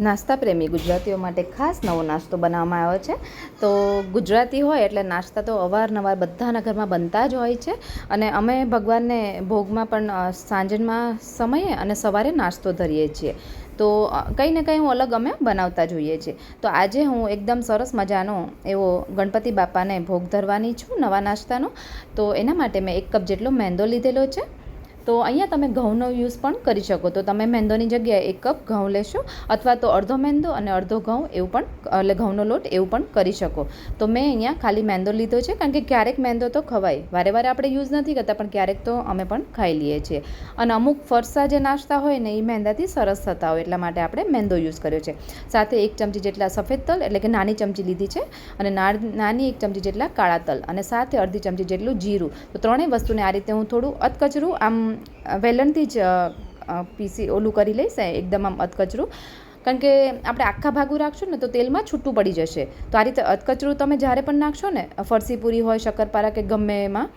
નાસ્તા પ્રેમી ગુજરાતીઓ માટે ખાસ નવો નાસ્તો બનાવવામાં આવ્યો છે. તો ગુજરાતી હોય એટલે નાસ્તા તો અવારનવાર બધાના ઘરમાં બનતા જ હોય છે. અને અમે ભગવાનને ભોગમાં પણ સાંજના સમયે અને સવારે નાસ્તો ધરીએ છીએ. તો કંઈ ને કંઈ હું અલગ અમે બનાવતા જોઈએ છીએ. તો આજે હું એકદમ સરસ મજાનો એવો ગણપતિ બાપાને ભોગ ધરવાની છું નવા નાસ્તાનો. તો એના માટે મેં એક કપ જેટલો મેંદો લીધેલો છે. તો અહીંયા તમે ઘઉંનો યુઝ પણ કરી શકો. તો તમે મેંદોની જગ્યાએ એક કપ ઘઉં લેશો અથવા તો અડધો મેંદો અને અડધો ઘઉં એવું પણ, એટલે ઘઉંનો લોટ એવું પણ કરી શકો. તો મેં અહીંયા ખાલી મેંદો લીધો છે કારણ કે ક્યારેક મેંદો તો ખવાય. વારે વારે આપણે યુઝ નથી કરતા પણ ક્યારેક તો અમે પણ ખાઈ લઈએ છીએ. અને અમુક ફરસા જે નાસ્તા હોય ને એ મેંદાથી સરસ થતા હોય એટલા માટે આપણે મેંદો યુઝ કર્યો છે. સાથે એક ચમચી જેટલા સફેદ તલ એટલે કે નાની ચમચી લીધી છે અને નાની એક ચમચી જેટલા કાળા તલ અને સાથે અડધી ચમચી જેટલું જીરું. તો ત્રણેય વસ્તુને આ રીતે હું થોડું અધકચરું, આમ વેલણથી જ પીસી ઓલું કરી લઈશ એકદમ આમ અધકચરું. કારણ કે આપણે આખા ભાગું રાખશું ને તો તેલમાં છૂટું પડી જશે. તો આ રીતે અધકચરું તમે જ્યારે પણ નાખશો ને ફરસી પૂરી હોય, શક્કરપારા કે ગમે એમાં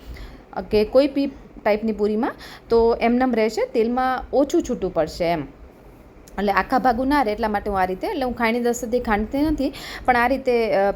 કે કોઈ પી ટાઈપની પૂરીમાં, તો એમનેમ રહેશે, તેલમાં ઓછું છૂટું પડશે એમ. એટલે આખા ભાગું ના રહે એટલા માટે હું આ રીતે, એટલે હું ખાણી દસ્તથી ખાંડતી નથી, પણ આ રીતે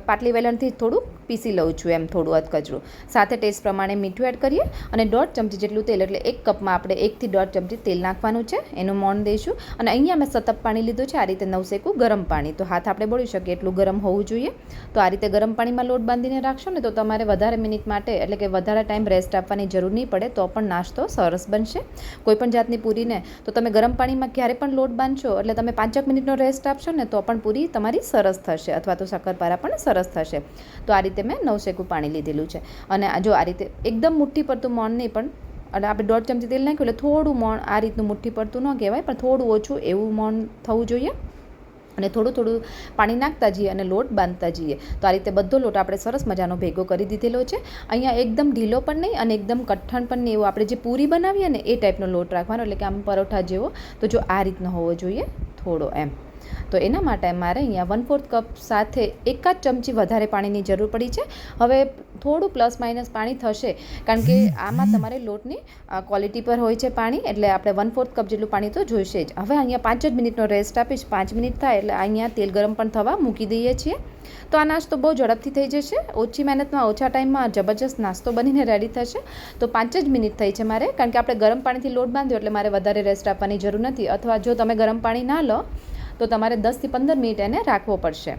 પાટલી વેલણથી થોડુંક પીસી લઉં છું એમ થોડું અધકચરું. સાથે ટેસ્ટ પ્રમાણે મીઠું એડ કરીએ અને દોઢ ચમચી જેટલું તેલ, એટલે એક કપમાં આપણે એકથી દોઢ ચમચી તેલ નાખવાનું છે, એનું મોણ દઈશું. અને અહીંયા મેં સતત પાણી લીધું છે, આ રીતે નવસેકું ગરમ પાણી. તો હાથ આપણે બોળી શકીએ એટલું ગરમ હોવું જોઈએ. તો આ રીતે ગરમ પાણીમાં લોટ બાંધીને રાખશો ને, તો તમારે વધારે મિનિટ માટે, એટલે કે વધારે ટાઈમ રેસ્ટ આપવાની જરૂર નહીં પડે, તો પણ નાસ્તો સરસ બનશે. કોઈ પણ જાતની પૂરીને, તો તમે ગરમ પાણીમાં ક્યારે પણ લોટ બાંધશો, એટલે તમે પાંચેક મિનિટનો રેસ્ટ આપશો ને, તો પણ પૂરી તમારી સરસ થશે, અથવા તો શક્કરપારા પણ સરસ થશે. તો આ રીતે મેં નવશેકું પાણી લીધેલું છે. અને જો આ રીતે એકદમ મુઠ્ઠી પડતું મોણ નહીં, પણ અને આપણે દોઢ ચમચી તેલ નાખ્યું એટલે થોડું મોણ આ રીતનું મુઠ્ઠી પડતું ન કહેવાય, પણ થોડું ઓછું એવું મોણ થવું જોઈએ. અને થોડું થોડું પાણી નાખતા જઈએ અને લોટ બાંધતા જઈએ. તો આ રીતે બધો લોટ આપણે સરસ મજાનો ભેગો કરી દીધેલો છે. અહીંયા એકદમ ઢીલો પણ નહીં અને એકદમ કઠણ પણ નહીં. એવું આપણે જે પૂરી બનાવીએ ને એ ટાઈપનો લોટ રાખવાનો, એટલે કે આમ પરોઠા જેવો. તો જો આ રીતનો હોવો જોઈએ થોડો એમ. તો એના માટે મારે અહીંયા વન ફોર્થ કપ સાથે એકાદ ચમચી વધારે પાણીની જરૂર પડી છે. હવે થોડું પ્લસ માઇનસ પાણી થશે, કારણ કે આમાં તમારે લોટની ક્વોલિટી પર હોય છે પાણી, એટલે આપણે વન ફોર્થ કપ જેટલું પાણી તો જોઈશે જ. હવે અહીંયા પાંચ જ મિનિટનો રેસ્ટ આપીશ. પાંચ મિનિટ થાય એટલે અહીંયા તેલ ગરમ પણ થવા મૂકી દઈએ છીએ. તો આ નાસ્તો બહુ ઝડપથી થઈ જશે. ઓછી મહેનતમાં, ઓછા ટાઈમમાં જબરજસ્ત નાસ્તો બનીને રેડી થશે. તો પાંચ જ મિનિટ થઈ છે મારે, કારણ કે આપણે ગરમ પાણીથી લોટ બાંધ્યો એટલે મારે વધારે રેસ્ટ આપવાની જરૂર નથી. અથવા જો તમે ગરમ પાણી ના લો તો તમારે દસથી પંદર મિનિટ એને રાખવો પડશે.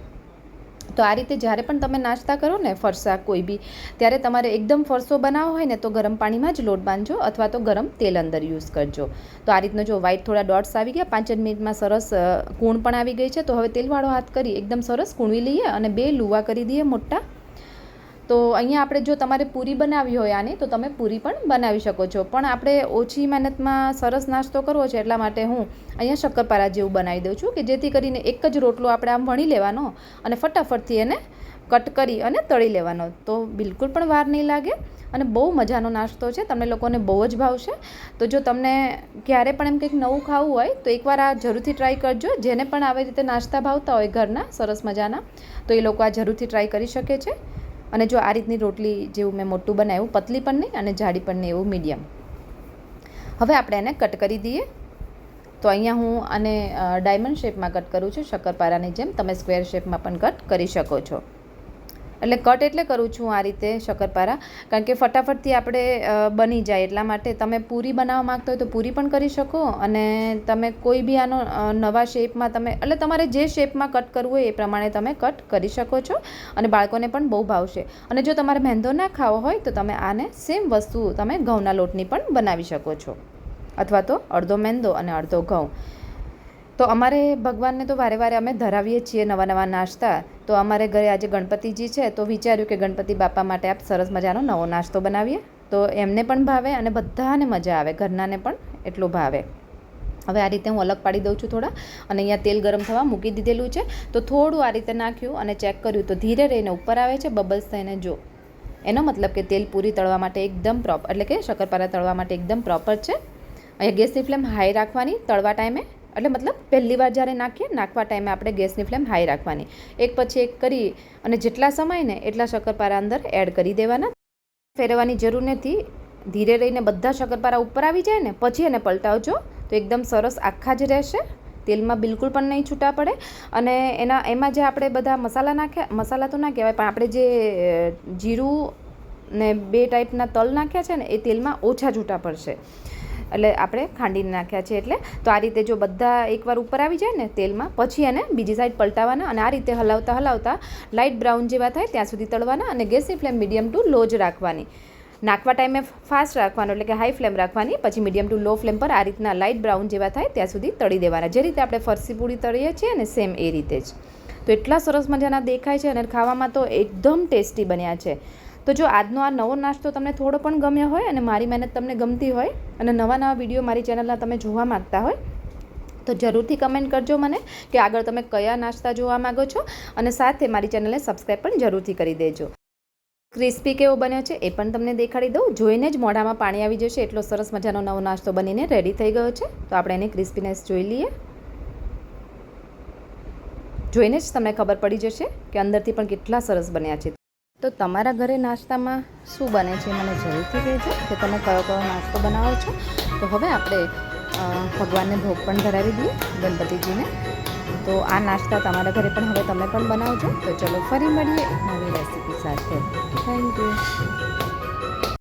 તો આ રીતે જ્યારે પણ તમે નાસ્તા કરો ને ફરસા કોઈ બી, ત્યારે તમારે એકદમ ફરસો બનાવવો હોય ને તો ગરમ પાણીમાં જ લોટ બાંધજો અથવા તો ગરમ તેલ અંદર યુઝ કરજો. તો આ રીતનો જો વ્હાઈટ થોડા ડોટ્સ આવી ગયા પાંચ જ મિનિટમાં સરસ કૂણ પણ આવી ગઈ છે. તો હવે તેલવાળો હાથ કરી એકદમ સરસ કૂણવી લઈએ અને બે લુવા કરી દઈએ મોટા. તો અહીંયા આપણે જો તમારે પૂરી બનાવવી હોય આની, તો તમે પૂરી પણ બનાવી શકો છો. પણ આપણે ઓછી મહેનતમાં સરસ નાસ્તો કરવો છે, એટલા માટે હું અહીંયા શક્કરપારા જેવું બનાવી દઉં છું, કે જેથી કરીને એક જ રોટલો આપણે આમ વણી લેવાનો અને ફટાફટથી એને કટ કરી અને તળી લેવાનો. તો બિલકુલ પણ વાર નહીં લાગે અને બહુ મજાનો નાસ્તો છે, તમને લોકોને બહુ જ ભાવશે. તો જો તમને ક્યારે પણ એમ કંઈક નવું ખાવું હોય, તો એકવાર આ જરૂરથી ટ્રાય કરજો. જેને પણ આવી રીતે નાસ્તા ભાવતા હોય ઘરના, સરસ મજાના, તો એ લોકો આ જરૂરથી ટ્રાય કરી શકે છે. અને જો આ રીતની રોટલી જેવું મેં મોટું બનાવ્યું, પતલી પણ નહીં અને જાડી પણ નહીં, એવું મીડિયમ. હવે આપણે એને કટ કરી દઈએ. તો અહીંયા હું આને ડાયમંડ શેપમાં કટ કરું છું, શક્કરપારાની જેમ. તમે સ્ક્વેર શેપમાં પણ કટ કરી શકો છો. એટલે કટ એટલે કરું છું આ રીતે શક્કરપારા. કારણ કે ફટાફટથી આપણે બની જાય એટલા માટે. તમે પૂરી બનાવવા માંગતા હોય તો પૂરી પણ કરી શકો અને તમે કોઈ બી આનો નવા શેપમાં તમે, એટલે તમારે જે શેપમાં કટ કરવું હોય એ પ્રમાણે તમે કટ કરી શકો છો અને બાળકોને પણ બહુ ભાવશે. અને જો તમારે મેંદો ના ખાવો હોય તો તમે આને સેમ વસ્તુ તમે ઘઉંના લોટની પણ બનાવી શકો છો. અથવા તો અડધો મેંદો અને અડધો ઘઉં. તો અમારે ભગવાનને તો વારે વારે અમે ધરાવીએ છીએ નવા નવા નાસ્તા. તો અમારે ઘરે આજે ગણપતિજી છે, તો વિચાર્યું કે ગણપતિ બાપા માટે આપ સરસ મજાનો નવો નાસ્તો બનાવીએ. તો એમને પણ ભાવે અને બધાને મજા આવે, ઘરનાને પણ એટલું ભાવે. હવે આ રીતે હું અલગ પાડી દઉં છું થોડા. અને અહીંયા તેલ ગરમ થવા મૂકી દીધેલું છે. તો થોડું આ રીતે નાખ્યું અને ચેક કર્યું તો ધીરે રહીને ઉપર આવે છે, બબલ્સ થઈને જો. એનો મતલબ કે તેલ પૂરી તળવા માટે એકદમ પ્રોપર એટલે કે શક્કરપારા તળવા માટે એકદમ પ્રોપર છે. અહીંયા ગેસની ફ્લેમ હાઈ રાખવાની, તળવા ટાઈમે એટલે મતલબ પહેલી વાર જ્યારે નાખીએ, નાખવા ટાઈમે આપણે ગેસની ફ્લેમ હાઈ રાખવાની. એક પછી એક કરી અને જેટલા સમય ને એટલા શક્કરપારા અંદર એડ કરી દેવાના. ફેરવવાની જરૂર નથી. ધીરે રહીને બધા શક્કરપારા ઉપર આવી જાય ને, પછી એને પલટાવજો. તો એકદમ સરસ આખા જ રહેશે. તેલમાં બિલકુલ પણ નહીં છૂટા પડે. અને એના, એમાં જે આપણે બધા મસાલા નાખ્યા, મસાલા તો ના કહેવાય, પણ આપણે જે જીરું ને બે ટાઈપના તલ નાખ્યા છે ને, એ તેલમાં ઓછા છૂટા પડશે. એટલે આપણે ખાંડીને નાખ્યા છે એટલે. તો આ રીતે જો બધા એકવાર ઉપર આવી જાય ને તેલમાં, પછી એને બીજી સાઈડ પલટાવવાના અને આ રીતે હલાવતા હલાવતા લાઇટ બ્રાઉન જેવા થાય ત્યાં સુધી તળવાના અને ગેસની ફ્લેમ મીડિયમ ટુ લો જ રાખવાની. નાખવા ટાઈમે ફાસ્ટ રાખવાનું એટલે કે હાઈ ફ્લેમ રાખવાની, પછી મીડિયમ ટુ લો ફ્લેમ પર આ રીતના લાઇટ બ્રાઉન જેવા થાય ત્યાં સુધી તળી દેવાના. જે રીતે આપણે ફરસી પૂરી તળીએ છીએ ને સેમ એ રીતે જ. તો એટલા સરસ મજાના દેખાય છે અને ખાવામાં તો એકદમ ટેસ્ટી બન્યા છે. તો જો આજનો આ નવો નાસ્તો તમને થોડો પણ ગમ્યો હોય અને મારી મહેનત તમને ગમતી હોય અને નવા નવા વીડિયો મારી ચેનલના તમે જોવા માગતા હોય, તો જરૂરથી કમેન્ટ કરજો મને કે આગળ તમે કયા નાસ્તા જોવા માગો છો અને સાથે મારી ચેનલને સબસ્ક્રાઈબ પણ જરૂરથી કરી દેજો. ક્રિસ્પી કેવો બન્યો છે એ પણ તમને દેખાડી દઉં. જોઈને જ મોઢામાં પાણી આવી જશે એટલો સરસ મજાનો નવો નાસ્તો બનીને રેડી થઈ ગયો છે. તો આપણે એની ક્રિસ્પીનેસ જોઈ લઈએ. જોઈને જ તમને ખબર પડી જશે કે અંદરથી પણ કેટલા સરસ બન્યા છે. તો તમારા ઘરે નાસ્તામાં શું બને છે? મને જરૂરથી કહેજો કે તમે કયો કયો નાસ્તો બનાવો છો? તો હવે આપણે ભગવાનને ભોગ પણ ધરાવી દઈએ ગણપતિજીને. તો આ નાસ્તા તમારા ઘરે પણ હવે તમે પણ બનાવજો. તો ચલો ફરી મળીએ એક નવી રેસીપી સાથે. Thank you